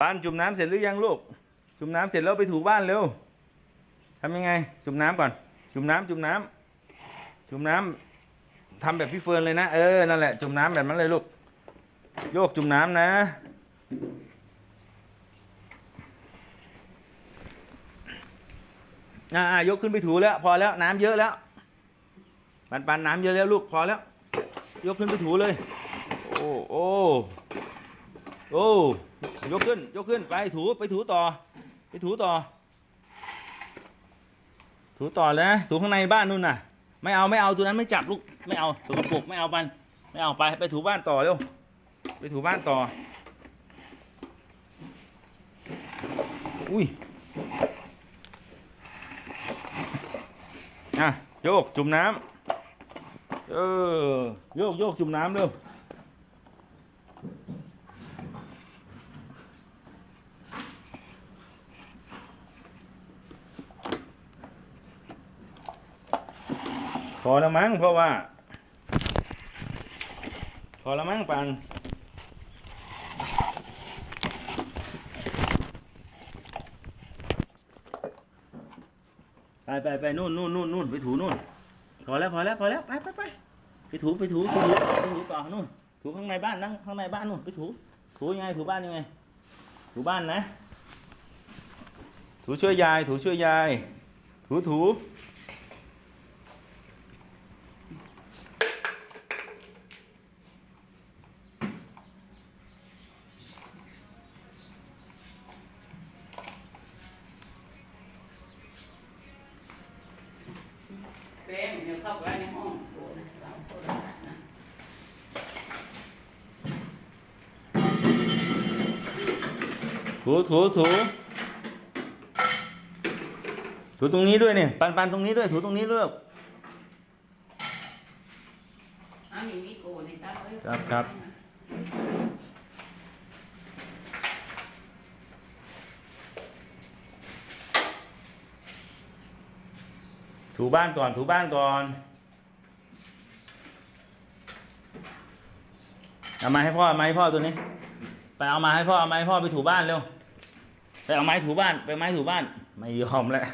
บ้านจุ่มน้ำเสร็จหรือยังลูก จุ่มน้ำเสร็จแล้วไปถูบ้านเร็วทำยังไง จุ่มน้ำก่อน จุ่มน้ำจุ่มน้ำจุ่มน้ำทำแบบพี่เฟิร์นเลยนะ เออ นั่นแหละ จุ่มน้ำแบบนั้นเลยลูก โยกจุ่มน้ำนะ อ่ายกขึ้นไปถูแล้ว พอแล้ว น้ำเยอะแล้ว ปันปันน้ำเยอะแล้วลูก พอแล้ว ยกขึ้นไปถูเลย โอ้โอ้ โอ้ยกขึ้น ยกขึ้นไปถูไปถูต่อ ไปถูต่อ ถูต่อเลยนะถูข้างในบ้านนู่นน่ะ ไม่เอาไม่เอาตัวนั้นไม่จับลูกไม่เอาสกปรกไม่เอาปันไม่เอาไปไปถูบ้านต่อเร็วไปถูบ้านต่อ อุ้ยอะโยกจุ่มน้ำเออโยกโยกจุ่มน้ำเร็ว อแล้วมั้งเพราะว่า พอแล้วมั้งปันไปไปไปนู่นนู่นนู่นนู่นไปถูนู่นพอแล้วพอแล้วพอแล้วไปไปไปไปถูไปถูไปถูไปถูต่อนู่นถูข้างในบ้านนั่งข้างในบ้านนู่นไปถูถูยังไงถูบ้านยังไง ถูบ้านนะ ถูช่วยยาย ถูช่วยยาย ถูถู เป้เดี๋ยวเข้าไปในห้องโถนะเราโทรศัพท์นะถูถูถูถูตรงนี้ด้วยเนี่ยปันปันตรงนี้ด้วยถูตรงนี้ด้วยอันนี้มีโกในตาเอ้ยครับครับ ถูบ้านก่อนถูบ้านก่อนเอามาให้พ่อเอามาให้พ่อตัวนี้ ไปเอามาให้พ่อเอามาให้พ่อไปถูบ้านเร็วไปเอาไม้ถูบ้านไปไม้ถูบ้าน ไม่ยอมแล้ว